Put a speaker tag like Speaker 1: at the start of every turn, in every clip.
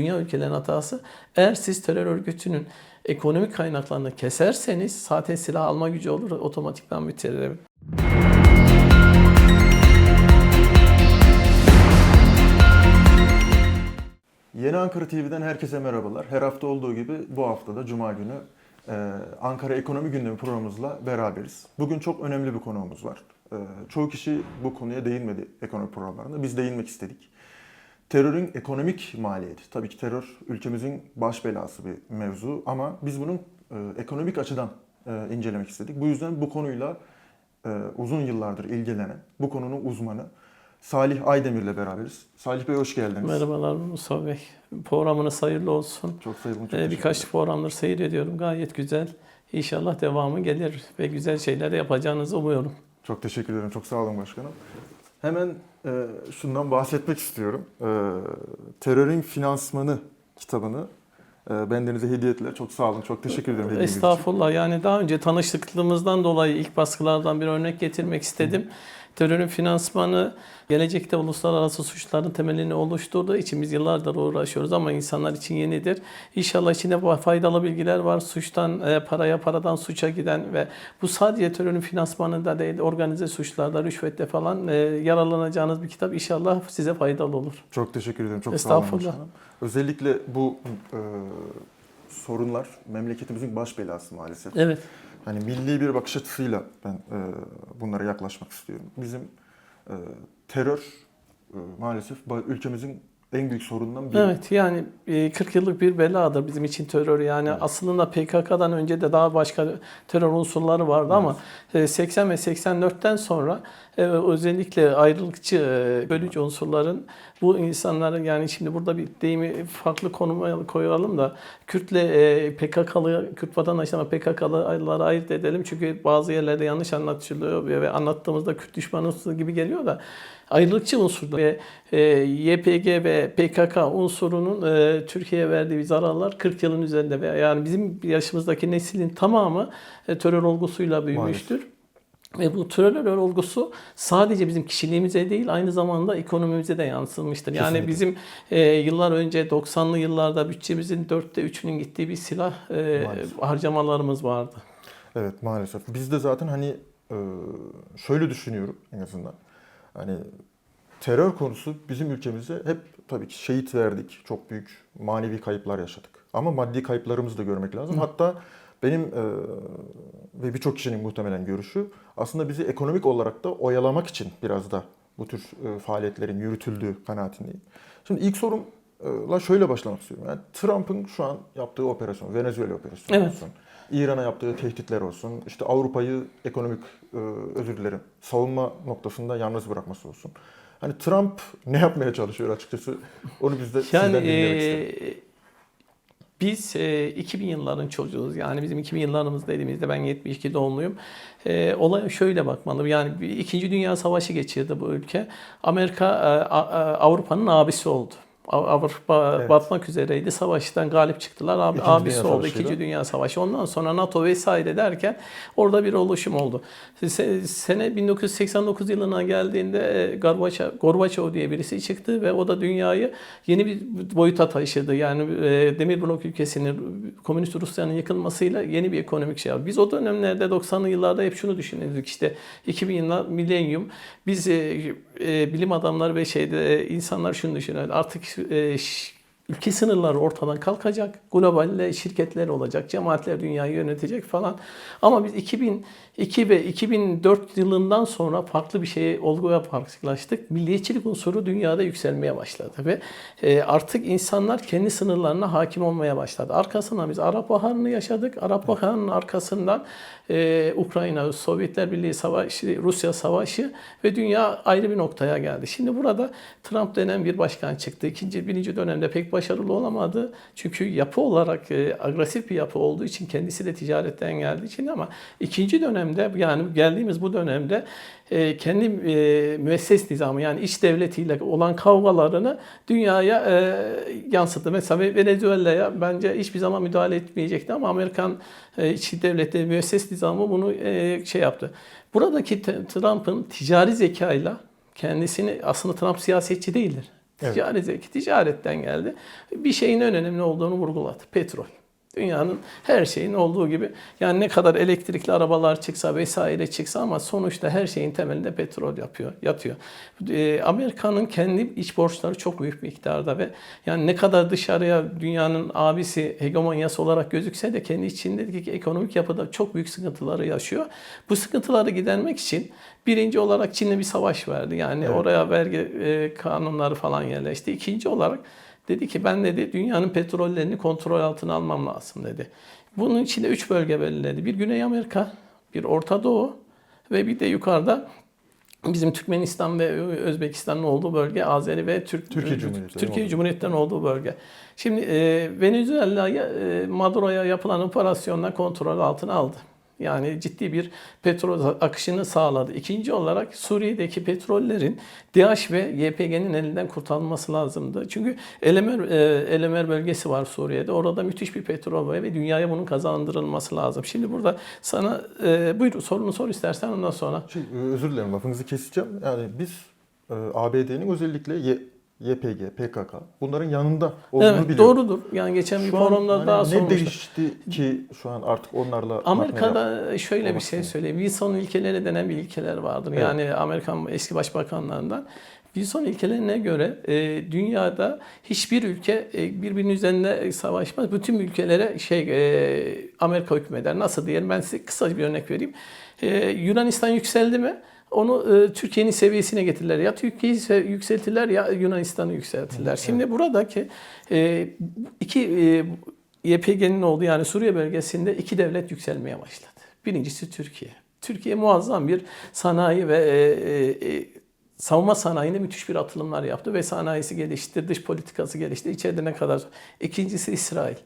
Speaker 1: dünya ülkelerinin hatası. Eğer siz terör örgütünün ekonomik kaynaklarını keserseniz zaten silah alma gücü olur otomatikman bitirir.
Speaker 2: Yeni Ankara TV'den herkese merhabalar. Her hafta olduğu gibi bu hafta da Cuma günü e, Ankara Ekonomi Gündemi programımızla beraberiz. Bugün çok önemli bir konuğumuz var. E, çoğu kişi bu konuya değinmedi ekonomi programlarında. Biz değinmek istedik. Terörün ekonomik maliyeti. Tabii ki terör ülkemizin baş belası bir mevzu ama biz bunun e, ekonomik açıdan e, incelemek istedik. Bu yüzden bu konuyla e, uzun yıllardır ilgilenen, bu konunun uzmanı Salih Aydemir'le beraberiz. Salih Bey hoş geldiniz.
Speaker 1: Merhabalar Musa Bey. Programınız hayırlı olsun.
Speaker 2: Çok sayılım, çok
Speaker 1: Ee, birkaç programdır seyrediyorum. Gayet güzel. İnşallah devamı gelir ve güzel şeyler yapacağınızı umuyorum.
Speaker 2: Çok teşekkür ederim. Çok sağ olun başkanım. Hemen e, şundan bahsetmek istiyorum. E, Terörün Finansmanı kitabını e, bendenize hediye ettiler. Çok sağ olun. Çok teşekkür ederim hediyeniz için.
Speaker 1: Estağfurullah. Yani daha önce tanıştıklığımızdan dolayı ilk baskılardan bir örnek getirmek istedim. Terörün finansmanı gelecekte uluslararası suçların temelini oluşturduğu için biz yıllardır uğraşıyoruz ama insanlar için yenidir. İnşallah içinde faydalı bilgiler var. Suçtan e, paraya, paradan suça giden ve bu sadece terörün finansmanında değil, organize suçlarda, rüşvette falan e, yararlanacağınız bir kitap. İnşallah size faydalı olur.
Speaker 2: Çok teşekkür ederim. Çok sağ olun. Özellikle bu e, sorunlar memleketimizin baş belası maalesef.
Speaker 1: Evet.
Speaker 2: Hani milli bir bakış açısıyla ben e, bunlara yaklaşmak istiyorum. Bizim e, terör e, maalesef ülkemizin en büyük sorunundan biri.
Speaker 1: Evet yani e, 40 yıllık bir beladır bizim için terör. Yani aslında PKK'dan önce de daha başka terör unsurları vardı ama e, 80 ve 84'ten sonra e, özellikle ayrılıkçı, e, bölücü unsurların bu insanların yani şimdi burada bir deyimi farklı konuma koyalım da Kürtle e, PKK'lı, Kürt vatandaşlarına PKK'lıları ayırt edelim. Çünkü bazı yerlerde yanlış anlatılıyor ve anlattığımızda Kürt düşmanı gibi geliyor da ayrılıkçı unsurlar ve e, YPG ve PKK unsurunun Türkiye'ye verdiği zararlar 40 yılın üzerinde ve yani bizim yaşımızdaki neslin tamamı terör olgusuyla büyümüştür. Ve bu terör olgusu sadece bizim kişiliğimize değil aynı zamanda ekonomimize de yansımıştır. Yani
Speaker 2: Kesinlikle.
Speaker 1: bizim e, yıllar önce 90'lı yıllarda bütçemizin dörtte üçünün gittiği bir silah e,
Speaker 2: Maalesef.
Speaker 1: harcamalarımız vardı.
Speaker 2: Evet maalesef. Biz de zaten hani e, şöyle düşünüyorum en azından. Hani terör konusu bizim ülkemize hep tabii ki şehit verdik. Çok büyük manevi kayıplar yaşadık. Ama maddi kayıplarımızı da görmek lazım. Hatta benim e, ve birçok kişinin muhtemelen görüşü aslında bizi ekonomik olarak da oyalamak için biraz da bu tür e, faaliyetlerin yürütüldüğü kanaatindeyim. Şimdi ilk sorumla şöyle başlamak istiyorum. Yani Trump'ın şu an yaptığı operasyon, Venezuela operasyonu
Speaker 1: Evet.
Speaker 2: olsun. İran'a yaptığı tehditler olsun, işte Avrupa'yı ekonomik, e, özür dilerim, savunma noktasında yalnız bırakması olsun. Hani Trump ne yapmaya çalışıyor açıkçası? Onu biz de
Speaker 1: Yani
Speaker 2: sizden dinlemek isterim.
Speaker 1: Biz e, 2000 yılların çocuğuz. Yani bizim 2000 yıllarımız dediğimizde ben 72 doğumluyum. E, olaya şöyle bakmalı. Yani bir İkinci Dünya Savaşı geçirdi bu ülke. Amerika e, Avrupa'nın abisi oldu. Av- Avrupa
Speaker 2: Evet.
Speaker 1: batmak üzereydi. Savaştan galip çıktılar. Abi,
Speaker 2: İkinci
Speaker 1: abisi oldu. İkinci Dünya Savaşı. Ondan sonra NATO vesaire derken orada bir oluşum oldu. Se- Sene 1989 yılına geldiğinde e, Gorbaçov, Gorbaçov diye birisi çıktı ve o da dünyayı yeni bir boyuta taşıdı. Yani e, Demir Blok ülkesinin Komünist Rusya'nın yıkılmasıyla yeni bir ekonomik şey yaptı. Biz o dönemlerde 90'lı yıllarda hep şunu düşünüyorduk işte 2000 yıllar milenyum biz e, bilim adamları ve şeyde insanlar şunu düşünüyor. Artık e, ülke sınırları ortadan kalkacak. Globalle şirketler olacak. Cemaatler dünyayı yönetecek falan. Ama biz 2002 ve 2004 yılından sonra farklı bir şeye olguya farklılaştık. Milliyetçilik unsuru dünyada yükselmeye başladı ve e, artık insanlar kendi sınırlarına hakim olmaya başladı. Arkasından biz Arap Baharı'nı yaşadık. Arap Baharı'nın arkasından e, Ukrayna, Sovyetler Birliği Savaşı, Rusya Savaşı ve dünya ayrı bir noktaya geldi. Şimdi burada Trump denen bir başkan çıktı. İkinci, birinci dönemde pek başarılı olamadı. Çünkü yapı olarak e, agresif bir yapı olduğu için kendisi de ticaretten geldiği için ama ikinci dönemde yani geldiğimiz bu dönemde e, kendi e, müesses nizamı yani iç devletiyle olan kavgalarını dünyaya e, yansıttı. Mesela Venezuela'ya bence hiçbir zaman müdahale etmeyecekti ama Amerikan e, iç devleti müesses nizamı bunu e, şey yaptı. Buradaki Trump'ın ticari zekayla kendisini aslında Trump siyasetçi değildir.
Speaker 2: Evet.
Speaker 1: Zevki ticaretten geldi. Bir şeyin en önemli olduğunu vurguladı. Petrol. Dünyanın her şeyin olduğu gibi yani ne kadar elektrikli arabalar çıksa vesaire çıksa ama sonuçta her şeyin temelinde petrol yapıyor, yatıyor. Ee, Amerika'nın kendi iç borçları çok büyük miktarda ve yani ne kadar dışarıya dünyanın abisi hegemonyası olarak gözükse de kendi içindeki ekonomik yapıda çok büyük sıkıntıları yaşıyor. Bu sıkıntıları gidermek için birinci olarak Çin'le bir savaş verdi. Yani
Speaker 2: Evet.
Speaker 1: oraya vergi e, kanunları falan yerleşti. İkinci olarak Dedi ki ben dedi dünyanın petrollerini kontrol altına almam lazım dedi. Bunun içinde üç bölge belirledi. Bir Güney Amerika, bir Orta Doğu ve bir de yukarıda bizim Türkmenistan ve Özbekistan'ın olduğu bölge Azeri ve Türk
Speaker 2: Türkiye Cumhuriyeti,
Speaker 1: Türkiye? Cumhuriyetlerinin olduğu bölge. Şimdi e, Venezuela'ya e, Maduro'ya yapılan operasyonla kontrol altına aldı. Yani ciddi bir petrol akışını sağladı. İkinci olarak Suriye'deki petrollerin DAEŞ ve YPG'nin elinden kurtarılması lazımdı. Çünkü Elemer, e, Elemer bölgesi var Suriye'de. Orada müthiş bir petrol var ve dünyaya bunun kazandırılması lazım. Şimdi burada sana e, buyur sorunu sor istersen ondan sonra.
Speaker 2: Şey, özür dilerim lafınızı keseceğim. Yani biz e, ABD'nin özellikle YPG, PKK bunların yanında olduğunu
Speaker 1: Evet
Speaker 2: biliyorum.
Speaker 1: doğrudur. Yani geçen bir
Speaker 2: Şu an
Speaker 1: forumda
Speaker 2: hani
Speaker 1: daha
Speaker 2: ne
Speaker 1: sormuştum.
Speaker 2: değişti ki şu an artık onlarla
Speaker 1: Amerika'da şöyle bir şey söyleyeyim. Wilson ilkeleri denen bir ilkeler vardır.
Speaker 2: Evet.
Speaker 1: Yani Amerikan eski başbakanlarından. Wilson ilkelerine göre e, dünyada hiçbir ülke e, birbirinin üzerinde savaşmaz. Bütün ülkelere şey e, Amerika hükmeder. Nasıl diyelim? Ben size kısa bir örnek vereyim. E, Yunanistan yükseldi mi? Onu e, Türkiye'nin seviyesine getirirler. Ya Türkiye'yi se- yükseltirler ya Yunanistan'ı yükseltirler. Şimdi buradaki e, iki e, YPG'nin olduğu yani Suriye bölgesinde iki devlet yükselmeye başladı. Birincisi Türkiye. Türkiye muazzam bir sanayi ve e, e, e, savunma sanayinde müthiş bir atılımlar yaptı ve sanayisi gelişti, dış politikası gelişti. İçeride ne kadar? İkincisi İsrail.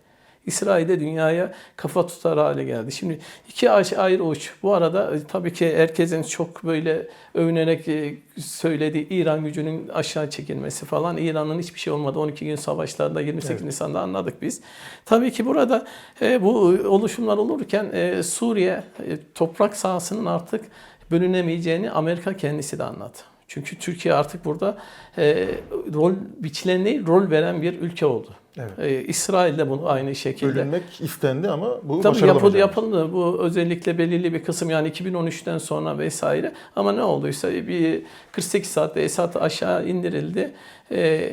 Speaker 1: İsrail de dünyaya kafa tutar hale geldi. Şimdi iki ayrı uç. Bu arada e, tabii ki herkesin çok böyle övünerek e, söylediği İran gücünün aşağı çekilmesi falan. İran'ın hiçbir şey olmadı. 12 gün savaşlarda 28
Speaker 2: Evet.
Speaker 1: Nisan'da anladık biz. Tabii ki burada e, bu oluşumlar olurken e, Suriye e, toprak sahasının artık bölünemeyeceğini Amerika kendisi de anladı. Çünkü Türkiye artık burada e, rol biçilen değil, rol veren bir ülke oldu.
Speaker 2: Evet.
Speaker 1: E, İsrail de bunu aynı şekilde.
Speaker 2: Bölünmek istendi ama bu
Speaker 1: Tabii yapıldı, yapıldı. Bu özellikle belirli bir kısım yani 2013'ten sonra vesaire. Ama ne olduysa bir 48 saatte Esad aşağı indirildi. Ee,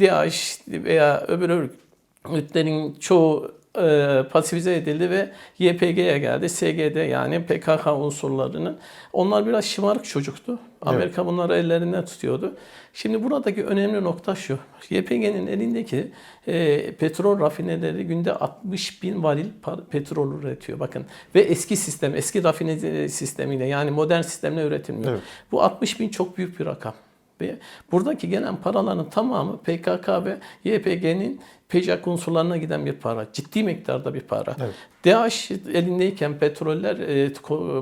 Speaker 1: DAEŞ veya öbür örgütlerin çoğu e, pasifize edildi ve YPG'ye geldi. SGD yani PKK unsurlarının. Onlar biraz şımarık çocuktu. Amerika bunları ellerinden tutuyordu. Şimdi buradaki önemli nokta şu. YPG'nin elindeki e, petrol rafineleri günde 60 bin varil petrol üretiyor. Bakın ve eski sistem, eski rafine sistemiyle yani modern sistemle üretilmiyor.
Speaker 2: Evet.
Speaker 1: Bu 60 bin çok büyük bir rakam. Ve buradaki gelen paraların tamamı PKK ve YPG'nin PJAK unsurlarına giden bir para. Ciddi miktarda bir para.
Speaker 2: Evet.
Speaker 1: DAEŞ elindeyken petroller, e,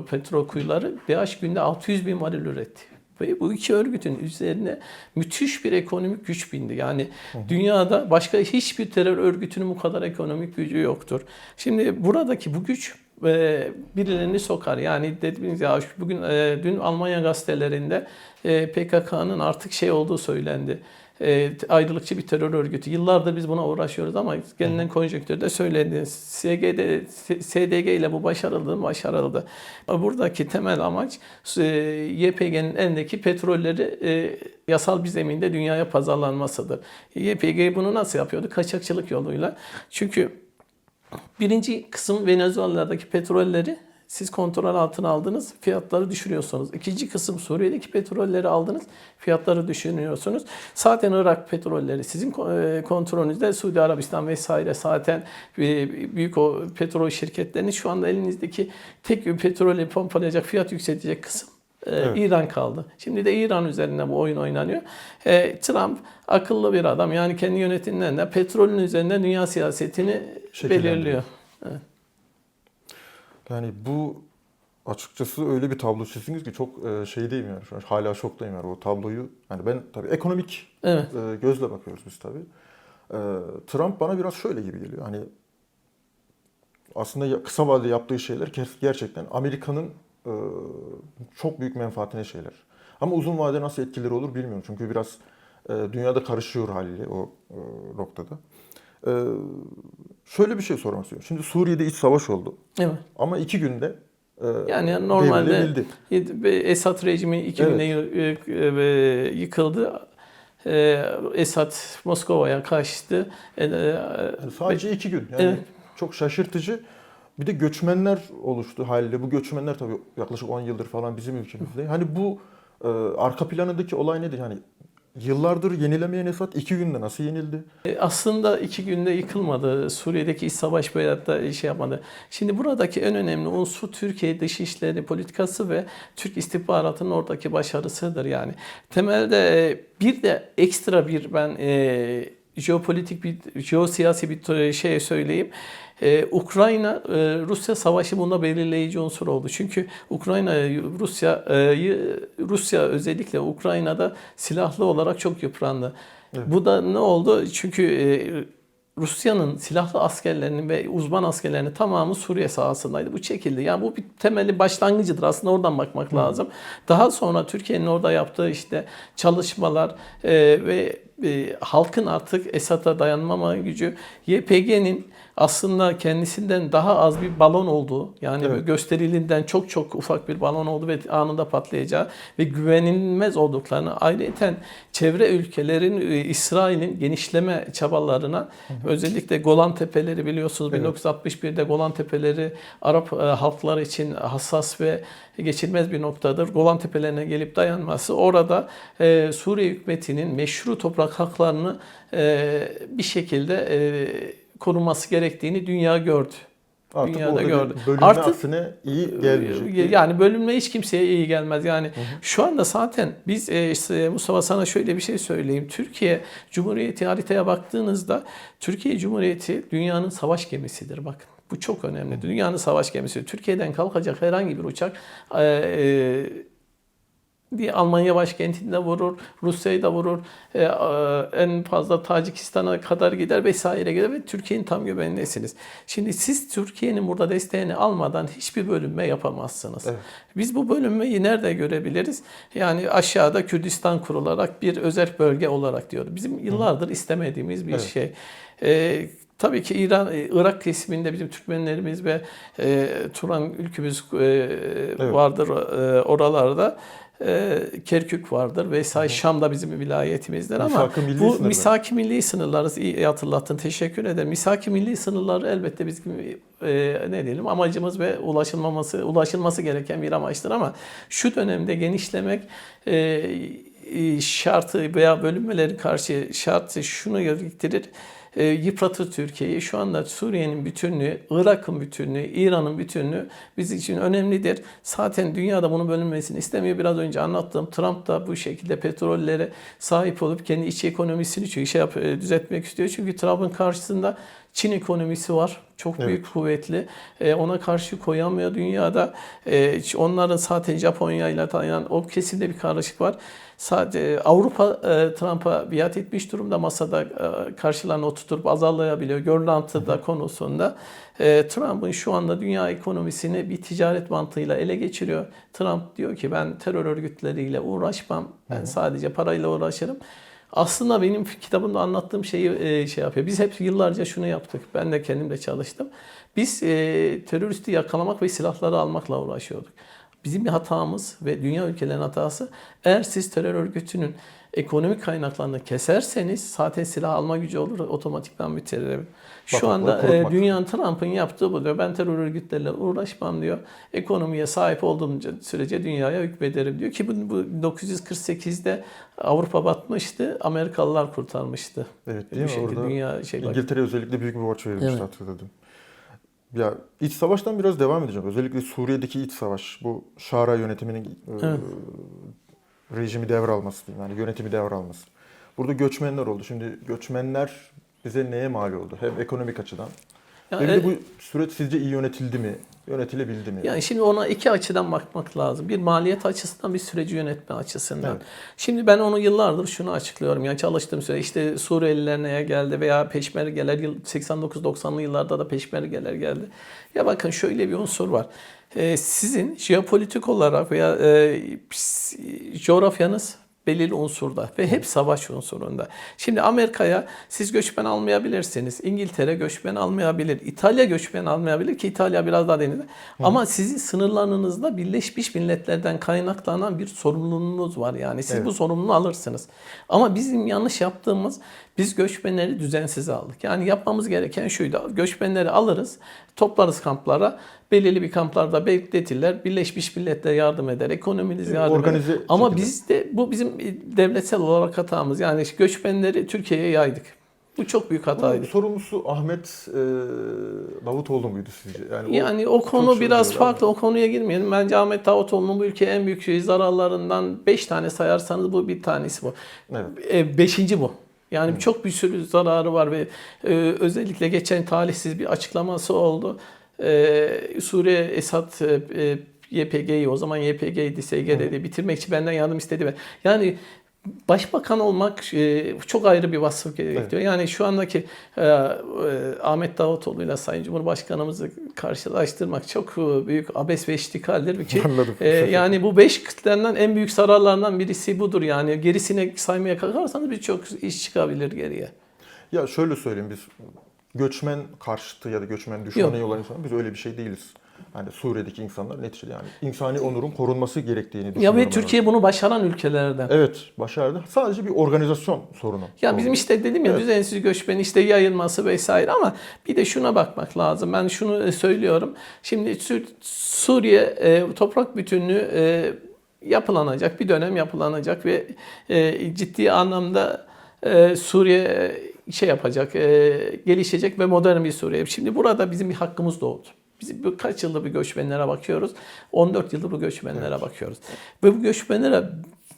Speaker 1: petrol kuyuları DAEŞ günde 600 bin varil üretti. Ve bu iki örgütün üzerine müthiş bir ekonomik güç bindi. Yani dünyada başka hiçbir terör örgütünün bu kadar ekonomik gücü yoktur. Şimdi buradaki bu güç e, birilerini sokar. Yani dediğimiz ya bugün e, dün Almanya gazetelerinde e, PKK'nın artık şey olduğu söylendi. E, ayrılıkçı bir terör örgütü. Yıllardır biz buna uğraşıyoruz ama gelinen konjonktürde söyledi. SGD, SDG ile bu başarıldı mı? Başarıldı. Buradaki temel amaç e, YPG'nin elindeki petrolleri e, yasal bir zeminde dünyaya pazarlanmasıdır. YPG bunu nasıl yapıyordu? Kaçakçılık yoluyla. Çünkü Birinci kısım Venezuela'daki petrolleri siz kontrol altına aldınız, fiyatları düşürüyorsunuz. İkinci kısım Suriye'deki petrolleri aldınız, fiyatları düşürüyorsunuz. Zaten Irak petrolleri sizin e, kontrolünüzde Suudi Arabistan vesaire zaten e, büyük o petrol şirketlerinin şu anda elinizdeki tek petrolü pompalayacak, fiyat yükseltecek kısım
Speaker 2: Evet.
Speaker 1: İran kaldı. Şimdi de İran üzerine bu oyun oynanıyor. E, Trump akıllı bir adam. Yani kendi yönetiminden de petrolün üzerinde dünya siyasetini belirliyor.
Speaker 2: Yani bu açıkçası öyle bir tablo çizdiniz ki çok e, şeydeyim yani şu an hala şoktayım yani o tabloyu. Yani ben tabii ekonomik
Speaker 1: Evet.
Speaker 2: e, gözle bakıyoruz biz tabii. E, Trump bana biraz şöyle gibi geliyor. Hani aslında kısa vadede yaptığı şeyler ger- gerçekten Amerika'nın çok büyük menfaatine şeyler. Ama uzun vadede nasıl etkileri olur bilmiyorum. Çünkü biraz E, dünyada karışıyor haliyle o e, noktada. E, şöyle bir şey sormak istiyorum. Şimdi Suriye'de iç savaş oldu.
Speaker 1: Evet.
Speaker 2: Ama iki günde e,
Speaker 1: Yani normalde. Esad rejimi iki
Speaker 2: Evet.
Speaker 1: yıkıldı. Esad Moskova'ya kaçtı.
Speaker 2: Yani sadece iki gün. Yani
Speaker 1: Evet.
Speaker 2: çok şaşırtıcı. Bir de göçmenler oluştu haliyle. Bu göçmenler tabii yaklaşık 10 yıldır falan bizim ülkemizde. Hani bu e, arka planındaki olay nedir? Yani yıllardır yenilemeyen Esad iki günde nasıl yenildi?
Speaker 1: E, Aslında iki günde yıkılmadı. Suriye'deki iç savaş veyahut da şey yapmadı. Şimdi buradaki en önemli unsur Türkiye dışişleri politikası ve Türk istihbaratının oradaki başarısıdır yani. Temelde e, bir de ekstra bir ben e, jeopolitik bir jeosiyasi bir şey söyleyeyim. Ee, Ukrayna e, Rusya savaşı bunda belirleyici unsur oldu. Çünkü Ukrayna Rusya Rusya özellikle Ukrayna'da silahlı olarak çok yıprandı.
Speaker 2: Evet.
Speaker 1: Bu da ne oldu? Çünkü e, Rusya'nın silahlı askerlerinin ve uzman askerlerinin tamamı Suriye sahasındaydı. Bu çekildi. Yani bu bir temeli başlangıcıdır. Aslında oradan bakmak lazım. Daha sonra Türkiye'nin orada yaptığı işte çalışmalar e, ve e, halkın artık Esad'a dayanmama gücü, YPG'nin aslında kendisinden daha az bir balon olduğu, yani
Speaker 2: Evet.
Speaker 1: gösterildiğinden çok çok ufak bir balon oldu ve anında patlayacağı ve güvenilmez olduklarını ayrıca çevre ülkelerin e, İsrail'in genişleme çabalarına özellikle Golan Tepeleri biliyorsunuz
Speaker 2: Evet.
Speaker 1: 1961'de Golan Tepeleri Arap e, halkları için hassas ve geçilmez bir noktadır. Golan Tepelerine gelip dayanması orada e, Suriye hükümetinin meşru toprak haklarını e, bir şekilde e, korunması gerektiğini dünya gördü.
Speaker 2: Artık
Speaker 1: Dünyada gördü.
Speaker 2: bölünme
Speaker 1: Artık-
Speaker 2: aksine iyi gelmeyecek.
Speaker 1: Yani bölünme hiç kimseye iyi gelmez. Yani şu anda zaten biz e, işte Mustafa sana şöyle bir şey söyleyeyim. Türkiye Cumhuriyeti haritaya baktığınızda Türkiye Cumhuriyeti dünyanın savaş gemisidir bakın. Bu çok önemli. Dünyanın savaş gemisi. Türkiye'den kalkacak herhangi bir uçak e, e, bir Almanya başkentinde vurur, Rusya'yı da vurur, e, e, en fazla Tacikistan'a kadar gider vesaire gider ve Türkiye'nin tam göbeğindesiniz. Şimdi siz Türkiye'nin burada desteğini almadan hiçbir bölünme yapamazsınız.
Speaker 2: Evet.
Speaker 1: Biz bu bölünmeyi nerede görebiliriz? Yani aşağıda Kürdistan kurularak bir özel bölge olarak diyor. Bizim yıllardır istemediğimiz bir
Speaker 2: Evet.
Speaker 1: şey. E, Tabii ki İran, e, Irak kesiminde bizim Türkmenlerimiz ve e, Turan ülkümüz e, vardır e, oralarda. E, Kerkük vardır vesaire Şam'da bizim vilayetimizdir ama
Speaker 2: milli
Speaker 1: bu
Speaker 2: sınırlar.
Speaker 1: misaki milli sınırları iyi hatırlattın teşekkür ederim. Misaki milli sınırları elbette bizim e, ne diyelim amacımız ve ulaşılmaması ulaşılması gereken bir amaçtır ama şu dönemde genişlemek e, e, şartı veya bölünmeleri karşı şartı şunu gerektirir e, yıpratır Türkiye'yi. Şu anda Suriye'nin bütünlüğü, Irak'ın bütünlüğü, İran'ın bütünlüğü bizim için önemlidir. Zaten dünyada bunun bölünmesini istemiyor. Biraz önce anlattığım Trump da bu şekilde petrollere sahip olup kendi iç ekonomisini çünkü şey yap, e, düzeltmek istiyor. Çünkü Trump'ın karşısında Çin ekonomisi var. Çok
Speaker 2: Evet.
Speaker 1: büyük, kuvvetli. E, ona karşı koyamıyor dünyada. E, onların zaten Japonya ile Tayland o kesimde bir karışık var. Sadece Avrupa e, Trump'a biat etmiş durumda masada e, karşılarına oturtup azarlayabiliyor. Görlantıda konusunda. E, Trump'ın şu anda dünya ekonomisini bir ticaret mantığıyla ele geçiriyor. Trump diyor ki ben terör örgütleriyle uğraşmam. Ben sadece parayla uğraşırım. Aslında benim kitabımda anlattığım şeyi e, şey yapıyor. Biz hep yıllarca şunu yaptık. Ben de kendim de çalıştım. Biz e, teröristi yakalamak ve silahları almakla uğraşıyorduk. Bizim bir hatamız ve dünya ülkelerinin hatası eğer siz terör örgütünün ekonomik kaynaklarını keserseniz zaten silah alma gücü olur otomatikman bitirir. Şu
Speaker 2: Bataklığı
Speaker 1: anda e,
Speaker 2: kurutmak.
Speaker 1: dünyanın Trump'ın yaptığı bu diyor. Ben terör örgütleriyle uğraşmam diyor. Ekonomiye sahip olduğum sürece dünyaya hükmederim diyor ki bu, bu 1948'de Avrupa batmıştı. Amerikalılar kurtarmıştı.
Speaker 2: Evet
Speaker 1: Bir
Speaker 2: değil mi? Orada
Speaker 1: dünya şey bak-
Speaker 2: İngiltere özellikle büyük bir borç verilmişti
Speaker 1: Evet.
Speaker 2: hatırladım. Ya iç savaştan biraz devam edeceğim. Özellikle Suriye'deki iç savaş. Bu Şara yönetiminin e,
Speaker 1: Evet.
Speaker 2: rejimi devralması diyeyim. Yani yönetimi devralması. Burada göçmenler oldu. Şimdi göçmenler bize neye mal oldu? Hem ekonomik açıdan.
Speaker 1: Ya,
Speaker 2: Hem
Speaker 1: e-
Speaker 2: de bu süreç sizce iyi yönetildi mi? Yönetilebildi mi?
Speaker 1: Yani şimdi ona iki açıdan bakmak lazım. Bir maliyet açısından bir süreci yönetme açısından.
Speaker 2: Evet.
Speaker 1: Şimdi ben onu yıllardır şunu açıklıyorum. Yani çalıştığım süre işte Suriyeliler neye geldi veya peşmergeler yıl 89-90'lı yıllarda da peşmergeler geldi. Ya bakın şöyle bir unsur var. Ee, sizin jeopolitik olarak veya e, coğrafyanız belirli unsurda ve hep savaş unsurunda. Şimdi Amerika'ya siz göçmen almayabilirsiniz. İngiltere göçmen almayabilir. İtalya göçmen almayabilir ki İtalya biraz daha deniz. Ama sizin sınırlarınızda Birleşmiş Milletler'den kaynaklanan bir sorumluluğunuz var. Yani siz
Speaker 2: Evet.
Speaker 1: bu sorumluluğu alırsınız. Ama bizim yanlış yaptığımız biz göçmenleri düzensiz aldık. Yani yapmamız gereken şuydu. Göçmenleri alırız, toplarız kamplara. Belirli bir kamplarda bekletirler. Birleşmiş Milletler yardım eder. Ekonominiz
Speaker 2: Evet,
Speaker 1: yardım
Speaker 2: organize
Speaker 1: eder. Ama
Speaker 2: şekilde.
Speaker 1: biz de bu bizim devletsel olarak hatamız. Yani göçmenleri Türkiye'ye yaydık. Bu çok büyük
Speaker 2: Bunun
Speaker 1: hataydı.
Speaker 2: sorumlusu Ahmet e, Davutoğlu muydu sizce? Yani, o
Speaker 1: Yani o konu
Speaker 2: çok şey
Speaker 1: biraz farklı. O konuya girmeyelim. Bence Ahmet Davutoğlu'nun bu ülkeye en büyük şey zararlarından 5 tane sayarsanız bu bir tanesi bu.
Speaker 2: Evet.
Speaker 1: E, beşinci bu. Yani çok bir sürü zararı var ve e, özellikle geçen talihsiz bir açıklaması oldu. E, Suriye Esad e, e, YPG'yi o zaman YPG'ydi SGR'di bitirmek için benden yardım istedi yani Başbakan olmak e, çok ayrı bir vasıf gerektiriyor. Yani şu andaki e, e, Ahmet Davutoğlu ile Sayın Cumhurbaşkanımızı karşılaştırmak çok e, büyük abes ve iştikaldir. Ki,
Speaker 2: Anladım.
Speaker 1: e, yani bu beş kıtlerinden en büyük zararlarından birisi budur. Yani gerisine saymaya kalkarsanız birçok iş çıkabilir geriye.
Speaker 2: Ya şöyle söyleyeyim biz göçmen karşıtı ya da göçmen düşmanı olan insanlar biz öyle bir şey değiliz. Hani Suriye'deki insanlar neticede yani insani onurun korunması gerektiğini
Speaker 1: Ya
Speaker 2: düşünüyorum.
Speaker 1: ve
Speaker 2: ben.
Speaker 1: Türkiye bunu başaran ülkelerden.
Speaker 2: Evet başardı. Sadece bir organizasyon sorunu.
Speaker 1: Ya bizim
Speaker 2: oldu.
Speaker 1: işte dedim ya
Speaker 2: Evet.
Speaker 1: düzensiz göçmen işte yayılması vesaire ama bir de şuna bakmak lazım. Ben şunu e, söylüyorum. Şimdi Suriye e, toprak bütünlüğü e, yapılanacak bir dönem yapılanacak ve ciddi anlamda Suriye şey yapacak, gelişecek ve modern bir Suriye. Şimdi burada bizim bir hakkımız doğdu. Biz kaç yıldır bu göçmenlere bakıyoruz? 14 yıldır bu göçmenlere bakıyoruz. Ve bu göçmenlere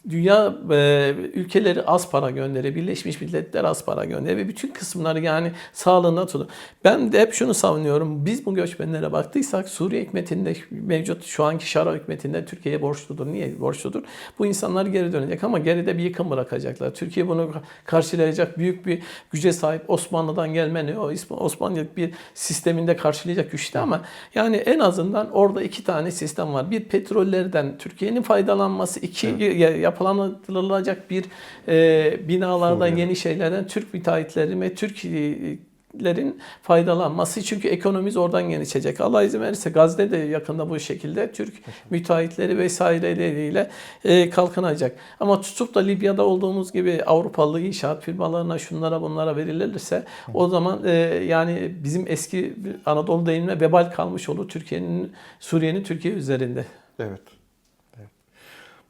Speaker 1: dünya e, ülkeleri az para gönderiyor. Birleşmiş Milletler az para gönderiyor ve bütün kısımları yani sağlığında tutun. Ben de hep şunu savunuyorum. Biz bu göçmenlere baktıysak Suriye hükümetinde mevcut şu anki Şara hükümetinde Türkiye'ye borçludur. Niye borçludur? Bu insanlar geri dönecek ama geride bir yıkım bırakacaklar. Türkiye bunu karşılayacak büyük bir güce sahip Osmanlı'dan gelme ne o Osmanlı bir sisteminde karşılayacak güçte ama yani en azından orada iki tane sistem var. Bir petrollerden Türkiye'nin faydalanması, iki ya- yapılanılacak bir e, binalardan yeni şeylerden Türk müteahhitleri ve Türklerin faydalanması çünkü ekonomimiz oradan gelişecek. Allah izin verirse Gazze de yakında bu şekilde Türk müteahhitleri vesaireleriyle e, kalkınacak. Ama tutup da Libya'da olduğumuz gibi Avrupalı inşaat firmalarına şunlara bunlara verilirse o zaman e, yani bizim eski Anadolu deyimle vebal kalmış olur Türkiye'nin Suriye'nin Türkiye üzerinde.
Speaker 2: Evet.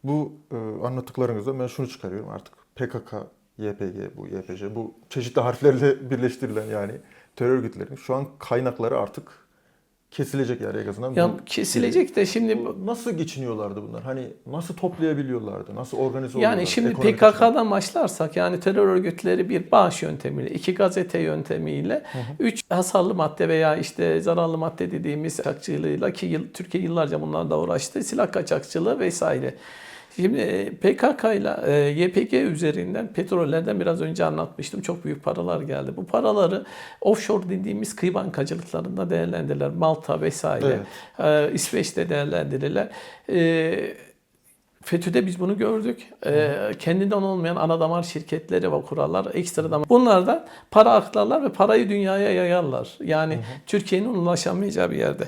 Speaker 2: Bu e, anlattıklarınızda ben şunu çıkarıyorum artık. PKK, YPG, bu YPJ, bu çeşitli harflerle birleştirilen yani terör örgütlerinin şu an kaynakları artık kesilecek yani en azından.
Speaker 1: Ya
Speaker 2: bu-
Speaker 1: kesilecek de şimdi
Speaker 2: Bu Nasıl geçiniyorlardı bunlar? Hani nasıl toplayabiliyorlardı? Nasıl organize oluyorlardı?
Speaker 1: Yani şimdi. PKK'dan başlarsak yani terör örgütleri bir bağış yöntemiyle, iki gazete yöntemiyle, üç hasarlı madde veya işte zararlı madde dediğimiz kaçakçılığıyla ki yıl, Türkiye yıllarca bunlarla uğraştı. Silah kaçakçılığı vesaire. Şimdi e, PKK ile e, YPG üzerinden petrollerden biraz önce anlatmıştım. Çok büyük paralar geldi. Bu paraları offshore dediğimiz kıyı bankacılıklarında değerlendirirler. Malta vesaire. E, İsveç'te değerlendirirler. E, FETÖ'de biz bunu gördük. Ee, kendinden olmayan ana damar şirketleri ve kurallar ekstra damar. Bunlardan para aktarlar ve parayı dünyaya yayarlar. Yani Türkiye'nin ulaşamayacağı bir yerde.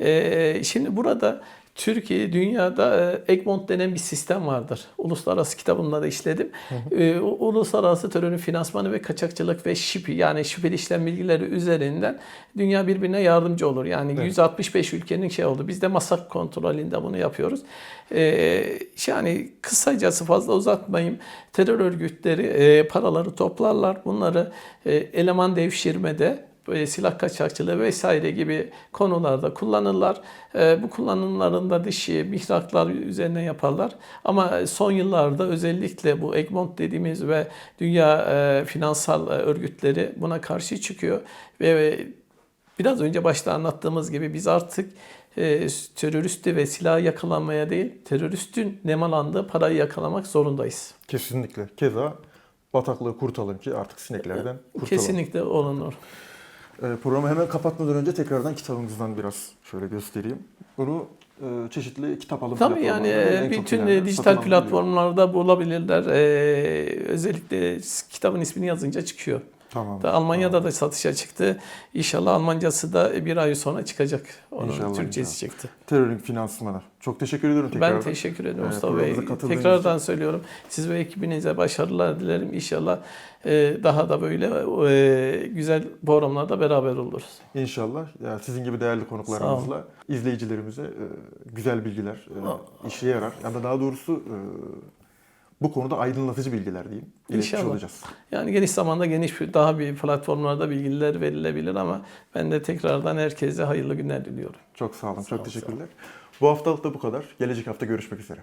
Speaker 1: Ee, şimdi burada Türkiye dünyada e, Egmont denen bir sistem vardır. Uluslararası kitabında da işledim. Ee, u- uluslararası terörün finansmanı ve kaçakçılık ve şipi yani şüpheli işlem bilgileri üzerinden dünya birbirine yardımcı olur. Yani 165 ülkenin şey oldu. Biz de masak kontrolünde bunu yapıyoruz. Ee, yani kısacası fazla uzatmayayım. Terör örgütleri e, paraları toplarlar. Bunları e, eleman devşirmede e, silah kaçakçılığı vesaire gibi konularda kullanırlar. E, bu kullanımlarında dışı mihraklar üzerine yaparlar. Ama son yıllarda özellikle bu Egmont dediğimiz ve dünya e, finansal e, örgütleri buna karşı çıkıyor ve biraz önce başta anlattığımız gibi biz artık e, teröristi ve silahı yakalamaya değil, teröristin nemalandığı parayı yakalamak zorundayız.
Speaker 2: Kesinlikle. Keza bataklığı kurtalım ki artık sineklerden kurtulalım.
Speaker 1: Kesinlikle olunur.
Speaker 2: Ee, Programı hemen kapatmadan önce tekrardan kitabımızdan biraz şöyle göstereyim. Bunu e, çeşitli kitap alım
Speaker 1: Tabii yani e, bütün e, dijital platformlarda bulabilirler. E, özellikle kitabın ismini yazınca çıkıyor.
Speaker 2: Tamam.
Speaker 1: Da Almanya'da da satışa çıktı. İnşallah Almancası da bir ay sonra çıkacak. Onun
Speaker 2: İnşallah,
Speaker 1: Türkçesi
Speaker 2: inşallah.
Speaker 1: çıktı.
Speaker 2: Terörün finansmanı. Çok teşekkür ediyorum tekrar.
Speaker 1: Ben teşekkür ederim
Speaker 2: e,
Speaker 1: Mustafa Bey. Tekrardan söylüyorum. Siz ve ekibinize başarılar dilerim. İnşallah e, daha da böyle e, güzel programlarda beraber oluruz.
Speaker 2: İnşallah yani sizin gibi değerli konuklarımızla izleyicilerimize e, güzel bilgiler, işe yarar. Ya da daha doğrusu bu konuda aydınlatıcı bilgiler diyeyim. iletmiş
Speaker 1: İnşallah.
Speaker 2: olacağız.
Speaker 1: Yani geniş zamanda geniş bir- daha bir platformlarda bilgiler verilebilir ama ben de tekrardan herkese hayırlı günler diliyorum.
Speaker 2: Çok sağ olun,
Speaker 1: Sağ
Speaker 2: çok
Speaker 1: ol, sağ ol.
Speaker 2: teşekkürler. Bu haftalık da bu kadar. Gelecek hafta görüşmek üzere.